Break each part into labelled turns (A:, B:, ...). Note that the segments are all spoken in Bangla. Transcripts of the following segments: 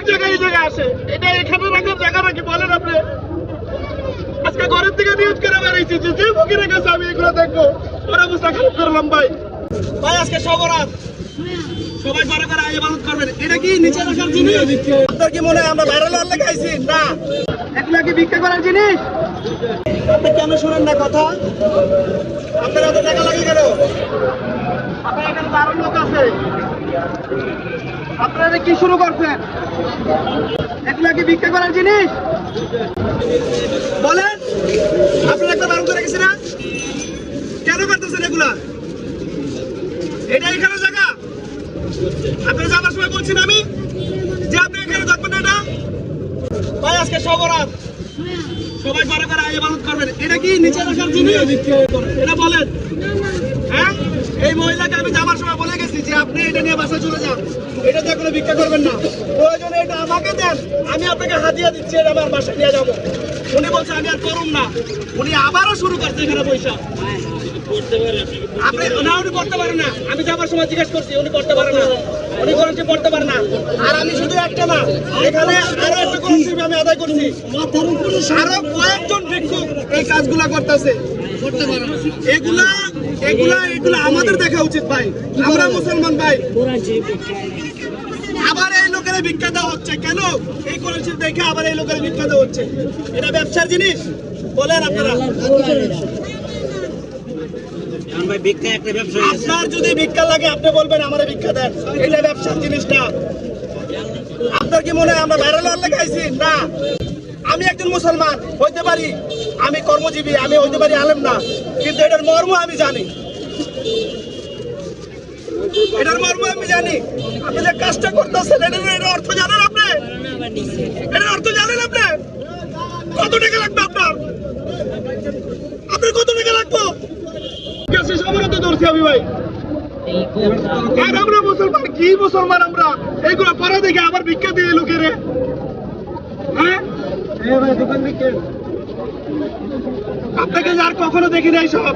A: অনেক জায়গায়, এই জায়গায় আসে। এটা এখানে রাখার জায়গা নাকি বলেন আপনি? আজকে ঘরের থেকে নিউজ করে বেরিয়েছি যে যে ফকিরের কাছে আমি এগুলো দেখব। ওর অবস্থা খারাপ করলাম ভাই। ভাই, আজকে সবরাত সবাই ঘরে জিনিস? না। এগুলো কি ভিক্ষা করার জিনিস? আপনি কেন শোনেন না কথা? আপনার এত টাকা লাগে কেন আপনার এখানে দারুণ লোক আছে। আপনারা কি শুরু করছেন? এগুলো কি ভিক্ষা করার জিনিস? বলেন, আপনারা একটা বারণ করে গেছে কেন করতেছেন এগুলা? এটা এখানে জায়গা। আপনারা যাবার সময় বলছেন আমি, যে আপনি এখানে থাকবেন না ভাই, আজকে সবরাত সবাই ঘরে ঘরে আগে ইবাদত করবেন। এটা কি নিচে রাখার জিনিস? এটা বলেন। হ্যাঁ? এই মহিলাকে আমি যাবার যে আপনি এটা নিয়ে বাসায় চলে যান। এটা দিয়ে কোনো ভিক্ষা করবেন না। প্রয়োজনে এটা আমাকে দেন, আমি আপনাকে হাতিয়া দিচ্ছি, এটা আমার বাসায় নিয়ে যাব। উনি বলছে, আমি আর করুন না। উনি আবারও শুরু করছে এখানে পয়সা আপনি না করতে না। আমি সময় জিজ্ঞেস করছি, উনি করতে না। উনি করতে পারে না। আর আমি শুধু একটা না, এখানে আরও আমি আদায় করছি। আরও কয়েকজন ভিক্ষুক এই কাজগুলা করতেছে। এগুলা এগুলা এগুলা আমাদের দেখা উচিত ভাই। আমরা মুসলমান ভাই। আবার এই লোকের ভিক্ষা দেওয়া হচ্ছে। কেন? এই করেছে দেখে আবার এই লোকের ভিক্ষা দেওয়া হচ্ছে। এটা ব্যবসার জিনিস? বলেন আপনারা। আপনার যদি ভিক্ষা লাগে আপনি বলবেন আমার ভিক্ষা দেন। এটা ব্যবসার জিনিসটা। আপনার কি মনে হয় আমরা ভাইরাল হওয়ার লেগে না। মুসলমান হইতে পারি, আমি কর্মজীবী, আমি হইতে পারি আলেম না, কিন্তু এটার মর্ম আমি জানি। এটার মর্ম আমি জানি। আপনি যে কাজটা করতেছেন, এটার অর্থ জানেন আপনি? এটার অর্থ জানেন আপনি? কত টাকা লাগবে আপনার? আপনার কত টাকা লাগবে? কাছে সবার তো ধরছি আমি ভাই। আমরা কি মুসলমান আমরা? এইগুলো পরে দেখে আবার ভিক্ষা দিয়ে লোকের। হ্যাঁ? আপনাকে আর কখনো দেখি নাই সব।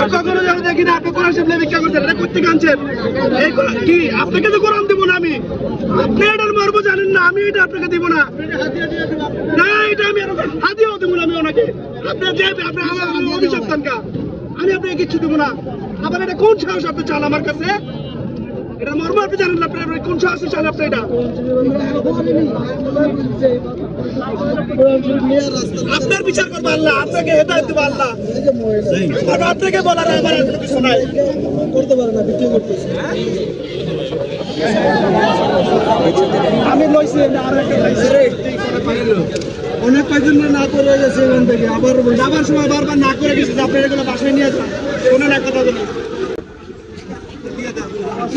A: আর কখনো যেন দেখি না আপনি কোরআন সামনে ভিক্ষা করছেন, এটা করতে কানছেন কি আপনাকে তো কোরআন দিব না আমি। আপনি এটার মর্ম জানেন না, আমি এটা আপনাকে দিব না। না, এটা আমি হাদিয়াও দিব না আমি ওনাকে। আপনার যে আপনি আমার অভিযোগ আমি আপনাকে কিচ্ছু দেবো না। আবার এটা কোন সাহস আপনি চান আমার কাছে? এটা মর্ম আপনি জানেন না আপনি কোন সাহসে চান আপনি এটা। আপনার বিচার করব আল্লাহ, আপনাকে হেদায়ত আল্লাহ। আপনাকে বলার আমার কিছু করতে পারে না বিক্রি করতেছে আমি লইছি একটা অনেক কয়েকজন না করে গেছে এখান থেকে, আবার যাবার সময় বারবার না করে গেছে, যে আপনি এগুলো বাসায় নিয়ে যান। এক কথা